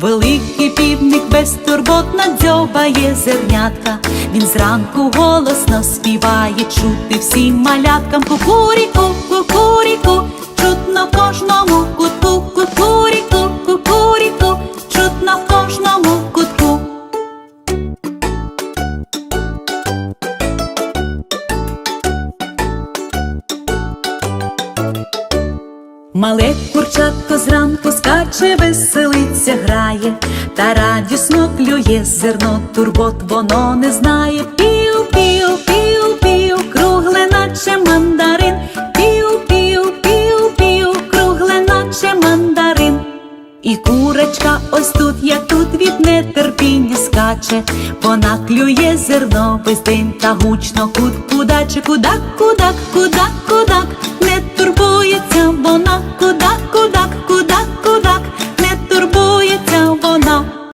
Великий півник безтурботно дзьобає зернятка. Він зранку голосно співає, чути всім маляткам кукуріку, кукуріку, чутно кожному кутку, кукуріку, Мале курчатко зранку скаче, веселиться, грає, та радісно клює зерно, турбот воно не знає. Пів, пів, пів, пів, кругле, наче мандарин, пів, пів, пів, пів, кругле, наче мандарин. І курочка ось тут, як тут від нетерпіння скаче, вона клює зерно весь день та гучно. Куд кудаче, кудак, кудак, кудак, кудак,